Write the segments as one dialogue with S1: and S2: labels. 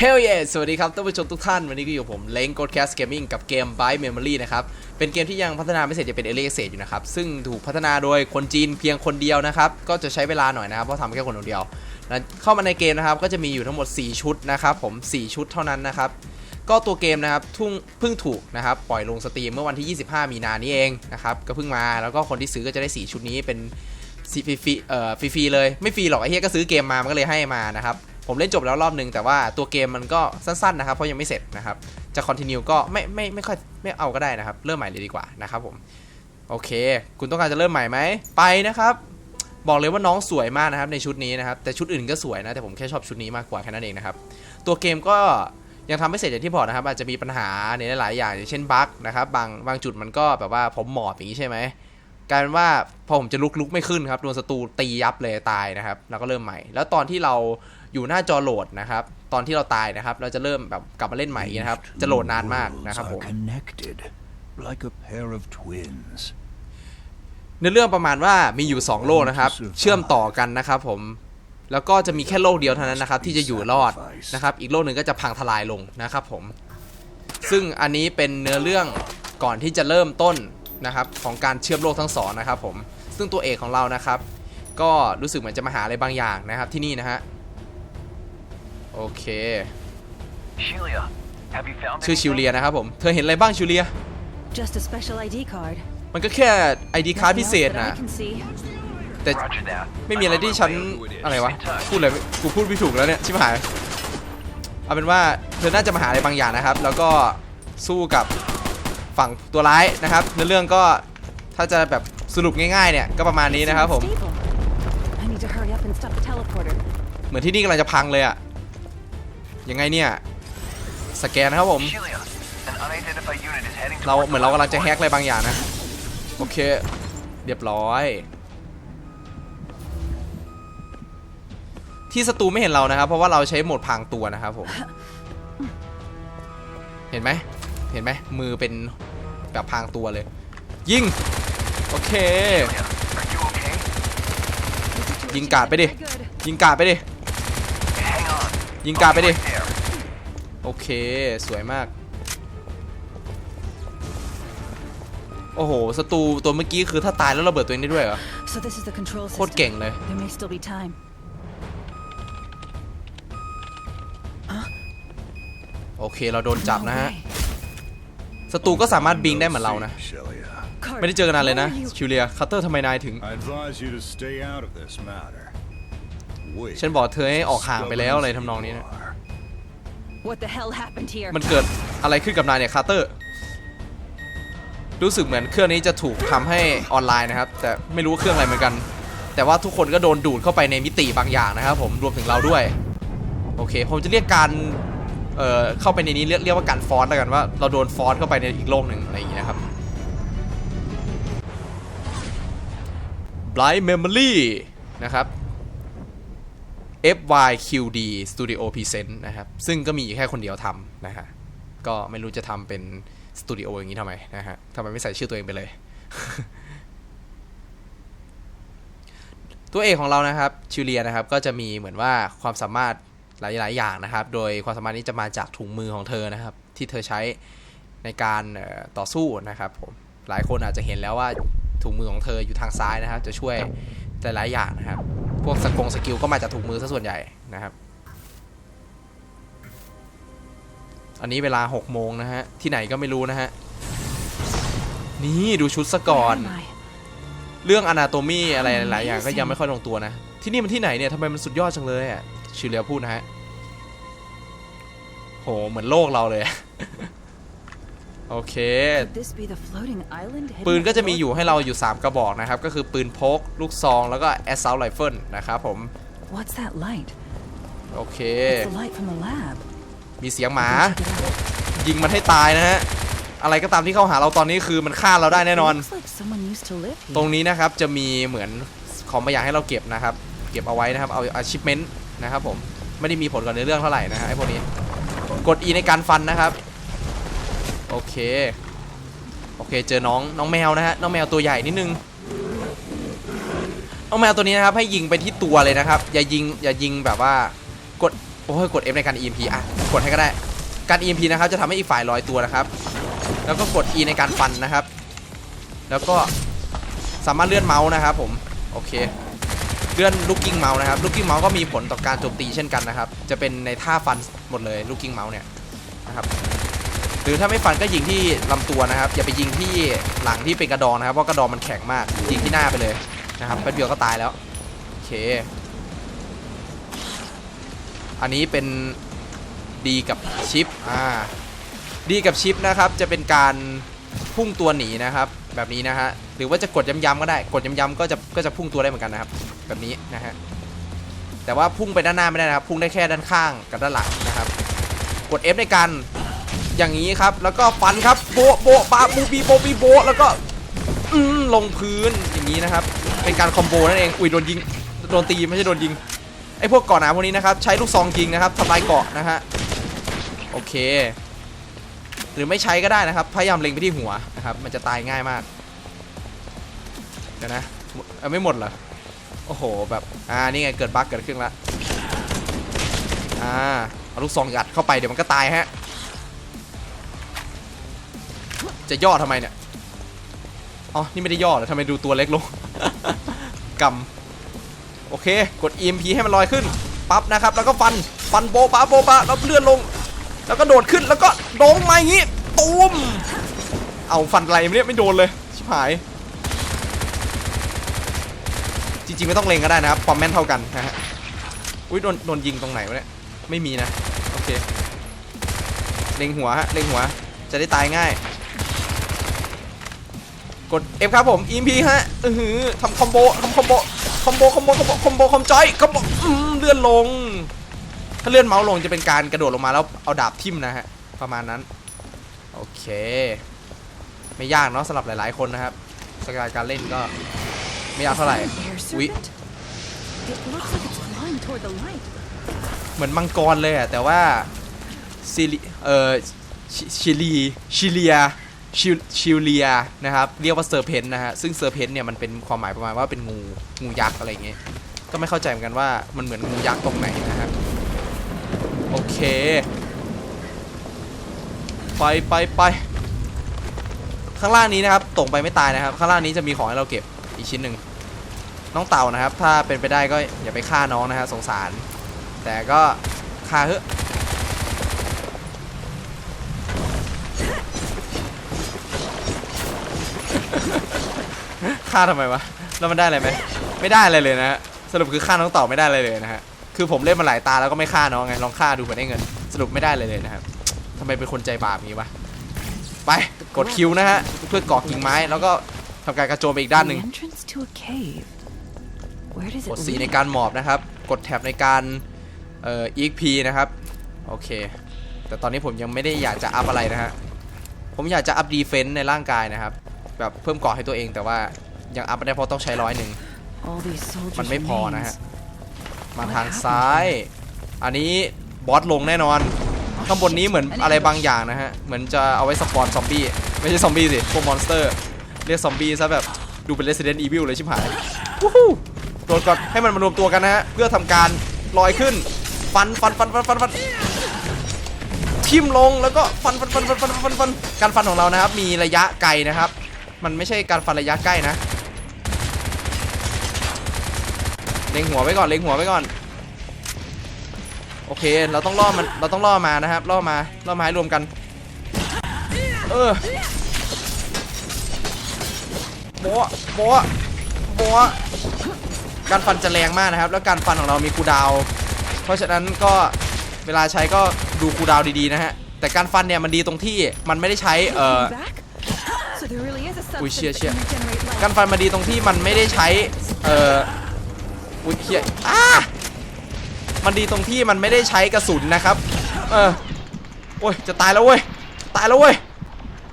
S1: เฮลเยสวัสดีครับท่านผู้ชมทุกท่าน วันนี้ก็อยู่ผมเล้ง Godcast Gaming กับเกม Byte Memory นะครับ เป็นเกมที่ยังพัฒนาไม่เสร็จจะเป็น Early Access อยู่นะครับ ซึ่งถูกพัฒนาโดยคนจีนเพียงคนเดียวนะครับ ก็จะใช้เวลาหน่อยนะครับ เพราะทำแค่คนเดียวแล้วเข้ามาในเกมนะครับ ก็จะมีอยู่ทั้งหมด 4 ชุดนะครับ ผม 4 ชุดเท่านั้นนะครับ ก็ตัวเกมนะครับทุ่งเพิ่งถูกนะครับ ปล่อยลงสตรีมเมื่อวันที่ 25 มีนานี้เองนะครับ ก็เพิ่งมา แล้วก็คนที่ซื้อก็จะได้ 4 ชุดนี้เป็นฟรีๆเอ่อฟรีๆเลย ไม่ฟรีหรอกไอ้เฮียก็ซื้อเกมมา มันก็เลยให้มานะครับ ผมเล่นจบแล้วรอบนึง แต่ว่าตัวเกมมันก็สั้นๆนะครับ เพราะยังไม่เสร็จนะครับ จะคอนติเนียก็ไม่ไม่ไม่ค่อยไม่เอาก็ได้นะครับ เริ่มใหม่เลยดีกว่านะครับผม โอเค คุณต้องการจะเริ่มใหม่ไหม ไปนะครับ บอกเลยว่าน้องสวยมากนะครับในชุดนี้นะครับ แต่ชุดอื่นก็สวยนะ แต่ผมแค่ชอบชุดนี้มากกว่าแค่นั้นเองนะครับ ตัวเกมก็ยังทำไม่เสร็จอย่างที่บอกนะครับ อาจจะมีปัญหาในหลายๆอย่างอย่างเช่นบั๊กนะครับบางบางจุดมันก็แบบว่าผมหมอบอย่างนี้ใช่ไหมกลายเป็นว่าพอผมจะลุกลุกไม่ขึ้นครับโดนศัตรูตียับเลยตายนะครับ แล้วก็เริ่มใหม่ แล้วตอนที่เรา อยู่หน้าจอโหลดนะครับ ตอนที่เราตายนะครับ เราจะเริ่มแบบกลับมาเล่นใหม่นะครับ จะโหลดนานมากนะครับผม
S2: Are connected like a pair of twins.
S1: เนื้อเรื่องประมาณว่ามีอยู่ 2 โลกนะครับ เชื่อมต่อกันนะครับผม แล้วก็จะมีแค่โลกเดียวเท่านั้นนะครับ ที่จะอยู่รอดนะครับ อีกโลกหนึ่งก็จะพังทลายลงนะครับผม ซึ่งอันนี้เป็นเนื้อเรื่องก่อนที่จะเริ่มต้นนะครับ ของการเชื่อมโลกทั้งสองนะครับผม ซึ่งตัวเอกของเรานะครับ ก็รู้สึกเหมือนจะมาหาอะไรบางอย่างนะครับที่นี่นะฮะ โอเค
S3: Shelia, have you found
S1: ชื่อชิว
S3: anything?
S1: เลียนะครับผม เธอเห็นอะไรบ้างชิวเลีย
S4: Just a special ID card.
S1: มันก็แค่ ID คาร์ด
S4: Nothing
S1: พิ
S4: else
S1: เศษ
S4: that
S1: นะ
S4: I can see.
S1: แต่
S3: Roger that.
S1: ไม่มีอะไรที่ฉันอะไรวะ พูดอะไรไม่กูพูดไม่ถูกแล้วเนี่ย ชิบหาย เอาเป็นว่าเธอน่าจะมาหาอะไรบางอย่างนะครับ แล้วก็สู้กับฝั่งตัวร้ายนะครับในเรื่องก็ถ้าจะแบบสรุปง่ายๆเนี่ยก็ประมาณนี้นะครับผม
S4: It's unstable. I need to hurry up and stop the teleporter.
S1: เหมือนที่นี่กำลังจะพังเลยอะ ยังไงเนี่ยสแกนครับผม เราเหมือนเรากำลังจะแฮกอะไรบางอย่างนะ โอเค เรียบร้อย ที่ศัตรูไม่เห็นเรานะครับ เพราะว่าเราใช้โหมดพางตัวนะครับผม เห็นไหมเห็นไหมมือเป็นแบบพางตัวเลย ยิง โอเค ยิงกาดไปดิ ยิงกาดไปดิ ยิงกาดไปดิ โอเค สวยมาก โอ้โหศัตรูตัวเมื่อกี้คือถ้าตายแล้วระเบิดตัวเองได้ด้วยเหรอ
S4: So this is the control
S1: โค
S4: system.
S1: ตรเก่งเลย
S4: There may still be time.
S1: โอเคเราโดนจับนะฮะ
S4: No way.
S1: ศัตรูก็สามารถบิงได้เหมือนเรานะ
S2: Shelia.
S4: Card,
S1: ไม่ได้เจอกันนานเลยนะ
S4: where are you?
S1: คิวเลียคัตเตอร์ทำไมนายถึง
S2: I advise you to stay out of this matter. Wait.
S1: ฉันบอกเธอให้ออกห่างไปแล้วอะไรทำนองนี้นะ
S4: What the hell happened here?
S1: มันเกิดอะไรขึ้นกับนายเนี่ยคัตเตอร์ รู้สึกเหมือนเครื่องนี้จะถูกทำให้ออนไลน์นะครับ แต่ไม่รู้เครื่องอะไรเหมือนกัน แต่ว่าทุกคนก็โดนดูดเข้าไปในมิติบางอย่างนะครับ ผมรวมถึงเราด้วย โอเค ผมจะเรียกการเอ่อเข้าไปในนี้เรียกเรียกว่าการฟอนต์แล้วกันว่าเราโดนฟอนต์เข้าไปในอีกโลกหนึ่งอะไรอย่างนี้นะครับ Blind Memory นะครับ FYQD Studio Present นะครับ ซึ่งก็มีแค่คนเดียวทำนะฮะ ก็ไม่รู้จะทำเป็นสตูดิโออย่างนี้ทำไมนะฮะทำไมไม่ใส่ชื่อตัวเองไปเลย ตัวเอกของเรานะครับชิวเลียนะครับ ก็จะมีเหมือนว่าความสามารถหลาย ๆ อย่างนะครับ โดยความสามารถนี้จะมาจากถุงมือของเธอนะครับ ที่เธอใช้ในการต่อสู้นะครับผมหลายคนอาจจะเห็นแล้วว่าถุงมือของเธออยู่ทางซ้ายนะครับ จะช่วย หลายๆอย่างนะครับ พวกสกงสกิลก็มาจากถุงมือซะส่วนใหญ่นะครับ อันนี้เวลา6โมงนะฮะ ที่ไหนก็ไม่รู้นะฮะ นี่ดูชุดซะก่อน เรื่องอนาโตมีอะไรหลายอย่างก็ยังไม่ค่อยลงตัวนะ ที่นี่มันที่ไหนเนี่ยทำไมมันสุดยอดจังเลยอะชิเลียพูดนะฮะโหเหมือนโลกเราเลย โอเค
S4: Could this be the floating island? hidden
S1: ปืนก็จะมี
S4: below?
S1: อยู่ให้เราอยู่ 3 กระบอกนะครับ ก็คือปืนพก ลูกซอง แล้วก็ assault rifle นะครับผม
S4: What's that light?
S1: โอเค
S4: It's the light from the lab.
S1: มีเสียงหมา
S4: Check it out.
S1: ยิงมันให้ตายนะฮะ อะไรก็ตามที่เข้าหาเราตอนนี้คือมันฆ่าเราได้แน่นอน
S4: Looks like someone used to live here.
S1: ตรงนี้นะครับจะมีเหมือนของบางอย่างให้เราเก็บนะครับ เก็บเอาไว้นะครับ เอา achievement นะครับผม ไม่ได้มีผลกับในอเรื่องเท่าไหร่นะฮะไอ้พวกนี้ กด E ในการฟันนะครับ โอเค โอเค เจอน้องน้องแมวนะฮะ น้องแมวตัวใหญ่นิดนึง น้องแมวตัวนี้นะครับ ให้ยิงไปที่ตัวเลยนะครับ อย่ายิง อย่ายิงแบบว่ากด โอ้ย กด F ในการ EMP อะ กดให้ก็ได้ การ EMP นะครับ จะทำให้อีกฝ่ายลอยตัวนะครับ แล้วก็กด E ในการฟันนะครับ แล้วก็สามารถเลื่อนเมาส์นะครับผม โอเคเลื่อนลูกกิ้งเมาส์นะครับลูกกิ้งเมาส์ก็มีผลต่อการโจมตีเช่นกันนะครับ จะเป็นในท่าฟันหมดเลยลูกกิ้งเมาส์เนี่ยนะครับ รือถ้าไม่ฟันก็ยิงที่ลำตัวนะครับอย่าไปยิงที่หลังที่เป็นกระดองนะครับเพราะกระดองมันแข็งมากยิงที่หน้าไปเลยนะครับแป๊บเดียวก็ตายแล้วโอเค อันนี้เป็นดีกับชิปอ่าดีกับชิปนะครับจะเป็นการพุ่งตัวหนีนะครับแบบนี้นะฮะหรือว่าจะกดย้ำๆก็ได้กดย้ำๆก็จะก็จะพุ่งตัวได้เหมือนกันนะครับ แบบนี้นะฮะแต่ว่าพุ่งไปด้านหน้าไม่ได้นะครับ พุ่งได้แค่ด้านข้างกับด้านหลังนะครับ กด F ในการ อย่างนี้ครับ แล้วก็ฟันครับโบโบปาบูบีโบบีโบแล้วก็อืมลงพื้นอย่างนี้นะครับ เป็นการคอมโบนั่นเองอุ้ยโดนยิงโดนตีไม่ใช่โดนยิงไอพวกเกาะหนาพวกนี้นะครับ ใช้ลูกซองยิงนะครับทำลายเกาะนะฮะโอเค หรือไม่ใช้ก็ได้นะครับ พยายามเล็งไปที่หัวนะครับ มันจะตายง่ายมากเดี๋ยวนะเอาไม่หมดเหรอโอ้โหแบบอ่านี่ไงเกิดบั๊กเกิดขึ้นละอ่าเอาลูกซองยัดเข้าไปเดี๋ยวมันก็ตายฮะ จะย่อทำไมเนี่ยอ๋อนี่ไม่ได้ย่อเหรอทำไมดูตัวเล็กลงกำโอเค กด EMP ให้มันลอยขึ้นปั๊บนะครับ แล้วก็ฟันฟันโบะปะโบะปะแล้วเลื่อนลง แล้วก็โดดขึ้นแล้วก็โดงมาอย่างงี้ตูมเอาฟันอะไรเนี่ยไม่โดนเลยชิบหาย จริงๆไม่ต้องเล็งก็ได้นะครับความแม่นเท่ากันนะฮะอุ้ยโดนโดนยิงตรงไหนวะเนี่ยไม่มีนะโอเคเล็งหัวฮะเล็งหัวจะได้ตายง่าย กด F ครับผม EMP ฮะอือหือทำคอมโบทำคอมโบคอมโบคอมโบคอมโบคอมโบคอมจอยคอมโบอืมเลื่อนลง ถ้าเลื่อนเมาส์ลงจะเป็นการกระโดดลงมาแล้วเอาดาบทิ่มนะฮะประมาณนั้น โอเค ไม่ยากเนาะสำหรับหลาย ๆ คนนะครับสกายการเล่นก็ไม่ยากเท่าไหร่
S4: Air
S1: We-
S4: serpent? It looks like it's flying toward the light.
S1: เหมือนมังกรเลยอะแต่ว่าซิลิเออชิชิลีชิเลีย ชิชิเลียนะครับ เรียกว่าเซอร์เพนนะฮะ ซึ่งเซอร์เพนเนี่ยมันเป็นความหมายประมาณว่าเป็นงูงูยักษ์อะไรอย่างเงี้ย ก็ไม่เข้าใจเหมือนกันว่ามันเหมือนงูยักษ์ตรงไหนนะฮะโอเค ไปไปไปข้างล่างนี้นะครับตกไปไม่ตายนะครับ ข้างล่างนี้จะมีของให้เราเก็บอีกชิ้นหนึ่งน้องเต่านะครับ ถ้าเป็นไปได้ก็อย่าไปฆ่าน้องนะฮะสงสาร แต่ก็ฆ่าเถ ฆ่าทำไมวะแล้วมันได้อะไรไหมไม่ได้อะไรเลยนะฮะสรุปคือฆ่าน้องเต่าไม่ได้อะไรเลยนะฮะคือผมเล่นมาหลายตาแล้วก็ไม่ฆ่าน้องไงลองฆ่าดูเผื่อได้เงิน สรุปไม่ได้เลยเลยนะครับทำไมเป็นคนใจบาปอย่างนี้วะไปกดคิวนะฮะเพื่อเกาะกิ่งไม้แล้วก็ทำการกระโจมไปอีกด้านหนึ่ง
S4: The entrance to a cave. Where does
S1: ก
S4: it
S1: ด C ใน
S4: lead?
S1: การหมอบนะครับ กดแท็บในการเอ่อ EXP นะครับโอเค แต่ตอนนี้ผมยังไม่ได้อยากจะอัพอะไรนะฮะผมอยากจะอัพดีเฟนต์ในร่างกายนะครับ แบบเพิ่มเกราะให้ตัวเองแต่ว่า ยังอัพไม่ได้เพราะต้องใช้ร้อยหนึ่ง
S4: All these soldiers
S1: มันไม่พอนะฮะ
S4: remains.
S1: มาทางซ้าย อันนี้บอสลงแน่นอน ข้างบนนี้เหมือนอะไรบางอย่างนะฮะ เหมือนจะเอาไว้สปอนซอมบี้ ไม่ใช่ซอมบี้สิพวกมอนสเตอร์ เรียกซอมบี้ซะแบบดูเป็น Resident Evil เลยชิบหายวู้ฮู้โดดก่อนให้มันมารวมตัวกันนะฮะ เพื่อทำการลอยขึ้น ฟันฟันฟันฟันฟันฟันทิ่มลงแล้วก็ฟันฟันฟันฟันฟันฟันฟันการฟันของเรานะครับ มีระยะไกลนะครับ มันไม่ใช่การฟันระยะใกล้นะ เล็งหัวไว้ก่อนเล็งหัวไว้ก่อน โอเค เราต้องล่อมัน เราต้องล่อมานะครับ ล่อมา ล่อมาให้รวมกัน เออโบะโบะโบะการฟันจะแรงมากนะครับ แล้วการฟันของเรามีคูลดาวน์เพราะฉะนั้นก็เวลาใช้ก็ดูคูลดาวน์ดีๆนะฮะ แต่การฟันเนี่ยมันดีตรงที่มันไม่ได้ใช้เอ่อ
S4: Back? So there really is a
S1: Ui,
S4: substance
S1: shit,
S4: that
S1: shit.
S4: can regenerate life.
S1: การฟันมาดีตรงที่มันไม่ได้ใช้เอ่อ อุ้ยเฮียอ้ามันดีตรงที่มันไม่ได้ใช้กระสุนนะครับ เออโอ้ยจะตายแล้วเว้ย ตายแล้วเว้ย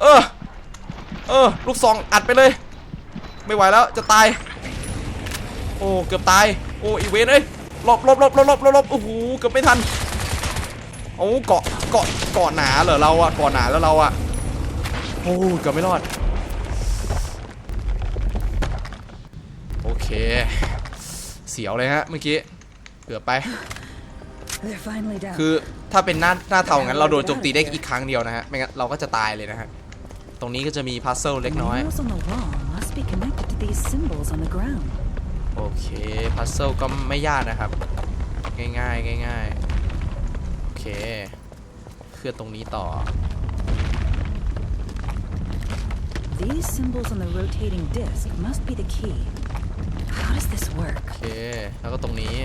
S1: เออ เออ ลูกซองอัดไปเลย ไม่ไหวแล้วจะตาย โอ้เกือบตาย โอ้อีเวนเอ้ยหลบหลบหลบหลบหลบหลบหลบโอ้โหเกือบไม่ทันโอ้เกาะเกาะเกาะหนาเหรอเราอะเกาะหนาแล้วเราอะโอ้เกือบไม่รอด โอเค สียวเลยฮะเมื่อกี้เกือบไป
S4: They're finally down.
S1: คือถ้าเป็นหน้าหน้าเทางั้นเราโดนโจมตีได้อีกครั้งเดียวนะฮะไม่งั้นเราก็จะตายเลยนะฮะตรงนี้ก็จะมีพัซเซิลเล็ก
S4: The
S1: น้อย
S4: nails on the wall must be connected to these symbols on the ground.
S1: โอเคพัซเซิลก็ไม่ยากนะครับ ง่ายๆง่ายๆโอเคเคลื่อนตรงนี้ต่อ
S4: These symbols on the rotating disc must be the key. This work?
S1: โอเค แล้วก็ตรงนี้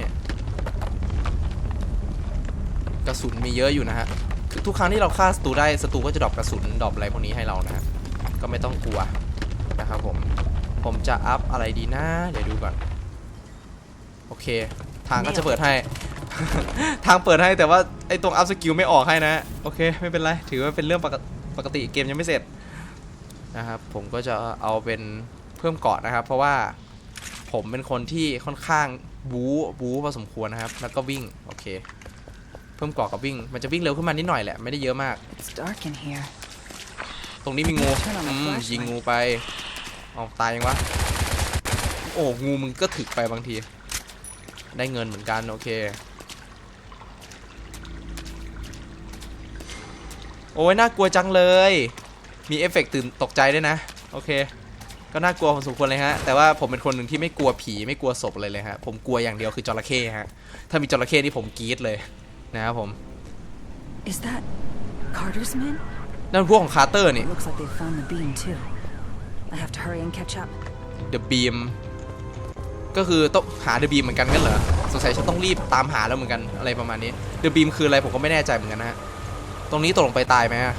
S1: กระสุนมีเยอะอยู่นะฮะคือทุกครั้งที่เราฆ่าศัตรูได้ศัตรูก็จะดรอปกระสุนดรอปอะไรพวกนี้ให้เรานะฮะก็ไม่ต้องกลัวนะครับผม ผมจะอัพอะไรดีนะ เดี๋ยวดูก่อน โอเค ทางก็จะเปิดให้ ทางเปิดให้แต่ว่าไอ้ตรงอัพสกิลไม่ออกให้นะ โอเค ไม่เป็นไร ถือว่าเป็นเรื่องปกปกติเกมยังไม่เสร็จนะครับ ผมก็จะเอาเป็นเพิ่มเกาะนะครับ เพราะว่า ผมเป็นคนที่ค่อนข้างบู๊บู๊พอสมควรนะครับ แล้วก็วิ่ง โอเค เพิ่มเกาะกับวิ่ง มันจะวิ่งเร็วขึ้นมานิดหน่อยแหละ ไม่ได้เยอะมาก
S4: It's dark in here.
S1: ตรงนี้มีงู
S4: Turn on the
S1: อืม
S4: flashlight
S1: ยิงงูไปเอาตายยังวะ โอ้งูมึงก็ถึกไปบางที ได้เงินเหมือนกัน โอเค โอ้ยน่ากลัวจังเลย มีเอฟเฟกต์ตื่นตกใจด้วยนะ โอเค ก็น่ากลัวพอสมควรเลยฮะ แต่ว่าผมเป็นคนหนึ่งที่ไม่กลัวผีไม่กลัวศพเลยเลยฮะ ผมกลัวอย่างเดียวคือจระเข้ฮะ ถ้ามีจระเข้นี่ผมกรี๊ดเลยนะครับผม
S4: Is that Carter's men?
S1: นั่นพวกของคาร์เตอร์นี่
S4: Looks like they found the beam too. I have to hurry and catch up.
S1: The Beam ก็คือต้องหา The Beam เหมือนกันกันเหรอ สงสัยฉันต้องรีบตามหาแล้วเหมือนกันอะไรประมาณนี้ The Beam คืออะไรผมก็ไม่แน่ใจเหมือนกันนะฮะ ตรงนี้ตกลงไปตายไหมอะ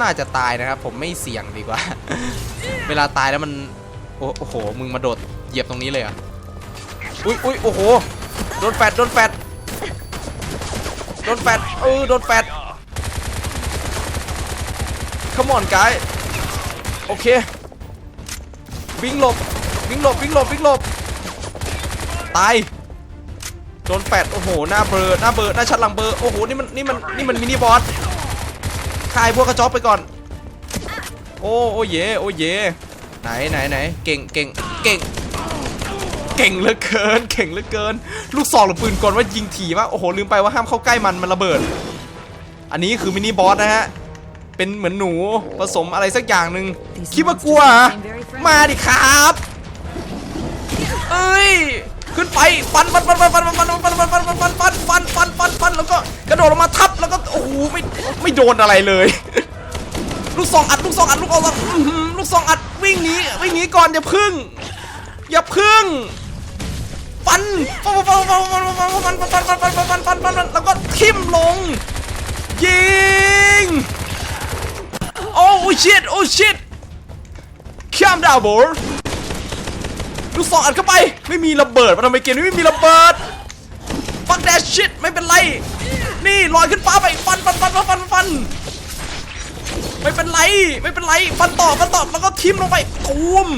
S1: น่าจะตายนะครับ ผมไม่เสี่ยงดีกว่า เวลาตายแล้วมัน โอ้โห มึงมาโดดเหยียบตรงนี้เลยอะอุ้ยอุ้ยโอ้โห โดนแฟดโดนแฟดโดนแฟดเออโดนแฟด Come on guy โอเค วิ่งหลบ วิ่งหลบ วิ่งหลบ วิ่งหลบ ตาย โดนแปดโอ้โห หน้าเบลอหน้าเบลอหน้าชัดหลังเบลอโอ้โห นี่มัน นี่มัน นี่มันมินิบอส คายพวกกระจอกไปก่อน โอ้โอ้เยโอ้เยไหนไหนไหนเก่งเก่งเก่งเก่งเหลือเกิน เก่งเหลือเกิน ลูกซองหรือปืนกลว่ายิงถี่มาโอ้โหลืมไปว่าห้ามเข้าใกล้มันมันระเบิด อันนี้คือมินิบอสนะฮะเป็นเหมือนหนูผสมอะไรสักอย่างหนึ่งคิดว่ากลัว มาดิครับเอ้ยขึ้นไปฟันฟันฟันฟันฟันฟันฟันฟันฟันฟันฟันฟันฟันฟันฟันฟันแล้วก็กระโดดลงมาทับแล้วก็ โอ้โหไม่ไม่โดนอะไรเลย ลูกซองอัดลูกซองอัดลูกซองอัดลูกซองอัดวิ่งหนีวิ่งหนีก่อนอย่าพึ่ง อย่าพึ่งฟันฟันฟันฟันฟันฟันฟันฟันฟันฟันฟันฟันฟันฟันฟันแล้วก็ทิ่มลง ยิง โอ้ชิตโอ้ชิตข้ามดาวบอลลูกศรอัดเข้าไป ไม่มีระเบิดมาทำไมเกมนี้ไม่มีระเบิด ฟักแดชชิตไม่เป็นไร นี่ลอยขึ้นฟ้าไปฟันฟันฟันฟันฟันฟันไม่เป็นไร ไม่เป็นไรฟันต่อฟันต่อแล้วก็ทิ่มลงไปตูม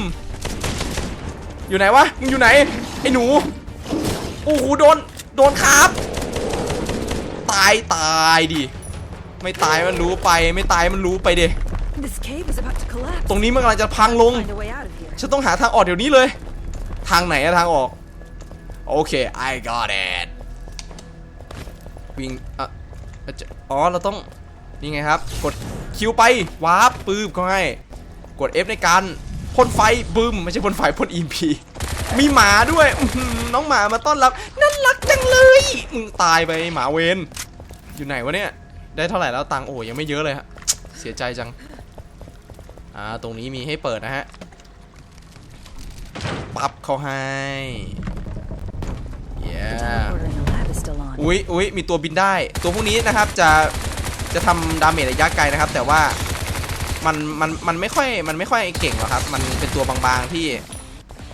S1: อยู่ไหนวะมึงอยู่ไหนไอ้หนูโอ้โหโดนโดนครับ ตายตายดิไม่ตายมันรู้ไป ไม่ตายมันรู้ไปเด
S4: This cave is about to collapse.
S1: ตรงนี้มันกำลังจะพังลง
S4: Find a way out of here.
S1: ฉันต้องหาทางออกเดี๋ยวนี้เลย ทางไหนอะทางออก โอเค I got it วิ่งอะอ๋อเราต้องนี่ไงครับ กดคิวไปวาร์ปปื้มเขาให้กด F ในการพ่นไฟบึ้มไม่ใช่พ่นไฟพ่น EMP มีหมาด้วยน้องหมามาต้อนรับน่ารักจังเลยมึงตายไปหมาเวนอยู่ไหนวะเนี่ยได้เท่าไหร่แล้วตังค์โอ้ยังไม่เยอะเลยฮะเสียใจจังอ่าตรงนี้มีให้เปิดนะฮะปั๊บเขาให้
S4: The
S1: yeah อุ๊ยอุ๊ยมีตัวบินได้ ตัวพวกนี้นะครับจะจะทำดาเมจระยะไกลนะครับ แต่ว่ามันมันมันไม่ค่อยมันไม่ค่อยเก่งหรอกครับ มันเป็นตัวบางๆที่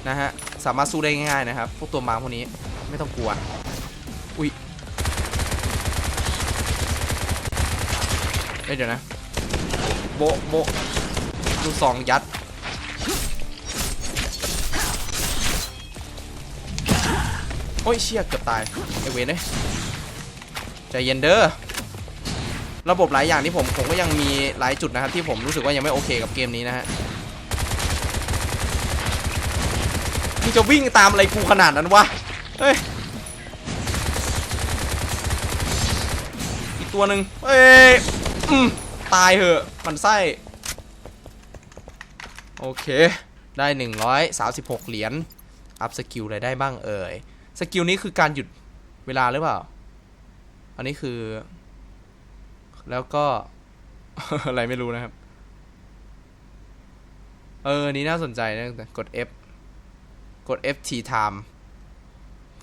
S1: นะฮะสามารถสู้ได้ง่ายๆนะครับ พวกตัวบางพวกนี้ไม่ต้องกลัวอุ้ยเดี๋ยวนะโบโบะลูกซองยัด อ้ยเชี่ยเกือบตายไอเวนเลยใจเย็นเด้อระบบหลายอย่างที่ผมผมก็ยังมีหลายจุดนะครับที่ผมรู้สึกว่ายังไม่โอเคกับเกมนี้นะฮะมึงจะวิ่งตามอะไรกูขนาดนั้นวะเฮ้ยตัวหนึ่งเอ้ยอืมตายเหอะมันไส้โอเค ได้ 136 เหรียญ อัพสกิลอะไรได้บ้างเอ่ย สกิลนี้คือการหยุดเวลาหรือเปล่า อันนี้คือ แล้วก็ อะไรไม่รู้นะครับ เออนี่น่าสนใจนะแต่กด F กด F T time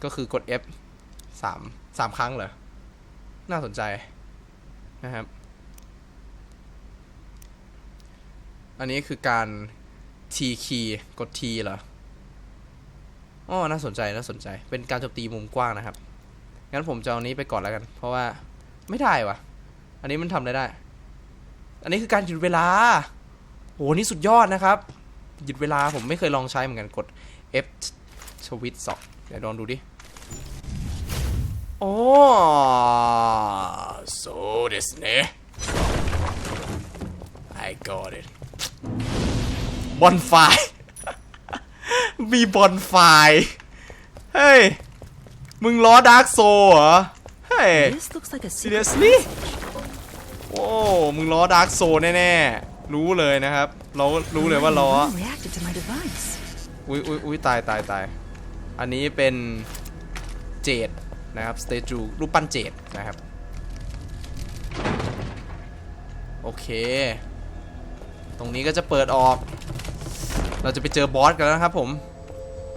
S1: ก็คือกด F สามสามครั้งเหรอ น่าสนใจนะครับ อันนี้คือการ T key กด T เหรอ อ๋อน่าสนใจน่าสนใจ เป็นการโจมตีมุมกว้างนะครับ งั้นผมจะเอานี้ไปก่อนแล้วกัน เพราะว่าไม่ได้วะอันนี้มันทำได้ได้ อันนี้คือการหยุดเวลาโหนี่สุดยอดนะครับ หยุดเวลาผมไม่เคยลองใช้เหมือนกันกด F ชวิตสองเดี๋ยวลองดูดิโอ้โซเดสเน่ I got it One fire มีบอลไฟเฮ้ย มึงล้อดาร์กโซเหรอ เฮ้ย
S4: This looks like a secret.
S1: seriously โอ้ มึงล้อดาร์กโซแน่ๆ รู้เลยนะครับ เรารู้เลยว่าล้อ
S4: Someone reacted to my device.
S1: อุ้ยอุ้ยอุ้ยตายตายตาย อันนี้เป็นเจดนะครับ สเตจูรูปปั้นเจดนะครับ โอเค ตรงนี้ก็จะเปิดออก เราจะไปเจอบอสกันแล้วนะครับผม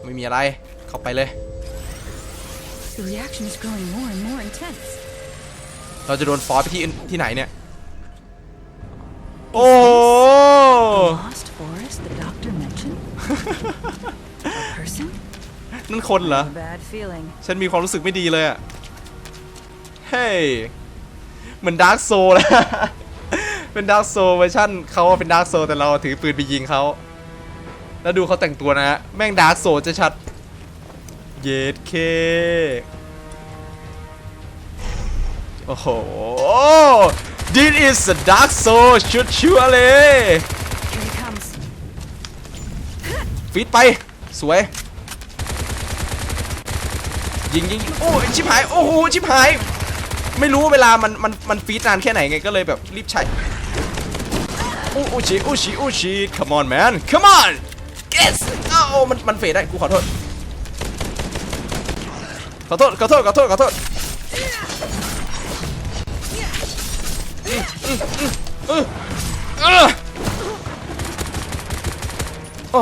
S1: ไม่มีอะไร เข้าไปเลย
S4: The reaction is growing more and more intense.
S1: เราจะโดนฟอสไปที่อื่นที่ไหนเนี่ย โอ้โห
S4: Lost forest the doctor mentioned? a person?
S1: นั่นคนเหรอ
S4: A bad feeling.
S1: ฉันมีความรู้สึกไม่ดีเลยอะเฮ้ย เหมือนดาร์กโซเลยเป็นดาร์กโซเวอร์ชันเขาอะเป็นดาร์กโซแต่เราถือปืนไปยิงเขา แล้วดูเขาแต่งตัวนะฮะ แม่งดาร์กโซจะชัด เยดเค โอ้โห This is a dark soul ชุดชัวเลยฟีดไป สวย ยิงยิงโอ้ชิบหาย โอ้โห ชิบหาย ไม่รู้เวลามันมันมันฟีดนานแค่ไหนไงก็เลยแบบรีบใช้โอ้โอชิโอชิโอชิ come on man come on yes อ้าวมันมันเฟดได้กูขอโทษขอโทษขอโทษขอโทษขอโทษโอ้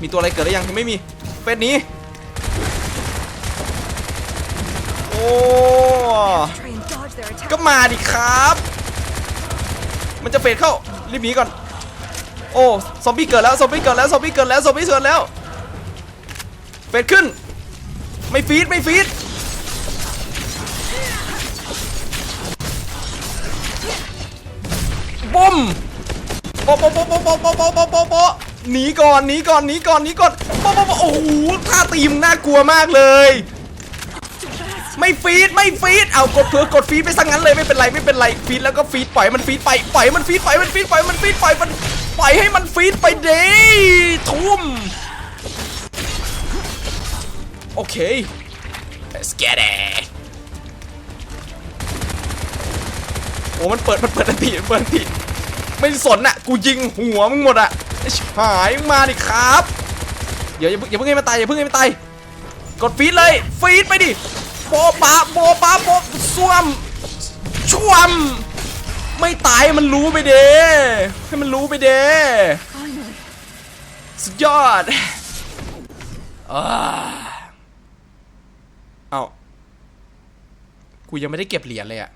S1: มีตัวอะไรเกิดหรือยังไม่มีเฟสนี้โอ้ก็มาดิครับ มันจะเฟดเข้ารีบหนีก่อน โอ้ซอมบี้เกิดแล้วซอมบี้เกิดแล้วซอมบี้เกิดแล้วซอมบี้เกิดแล้วเฟดขึ้น ไม่ฟีดไม่ฟีดบุมโปะโปะโปะโปะโปะโปะโปะโปะโปะโปะหนีก่อนหนีก่อนหนีก่อนหนีก่อนโปะโปะโปะโอ้โหท่าตีมน่ากลัวมากเลยไม่ฟีดไม่ฟีดเอากดเผื่อกดฟีดไปซะงั้นเลยไม่เป็นไรไม่เป็นไรฟีดแล้วก็ฟีดปล่อยมันฟีดไปปล่อยมันฟีดไปมันฟีดไปมันฟีดไปมัน ปล่อยให้มันฟีดไปเด้ทุ่ม โอเค let's get it โอ้มันเปิด มันเปิดอันทีเปิดอันทีไม่สนอะกูยิงหัวมึงหมดอะไอชิหายมาดิครับเดี๋ยวอย่าเพิ่งอย่าเพิ่งให้มันตายอย่าเพิ่งให้มันตายกดฟีดเลยฟีดไปดิโปปะโปปะโปะซ่วมช่วม ไม่ตายมันรู้ไปเด้ให้มันรู้ไปเด้สุดยอดอเอากูยังไม่ได้เก็บเหรียญเลยอะ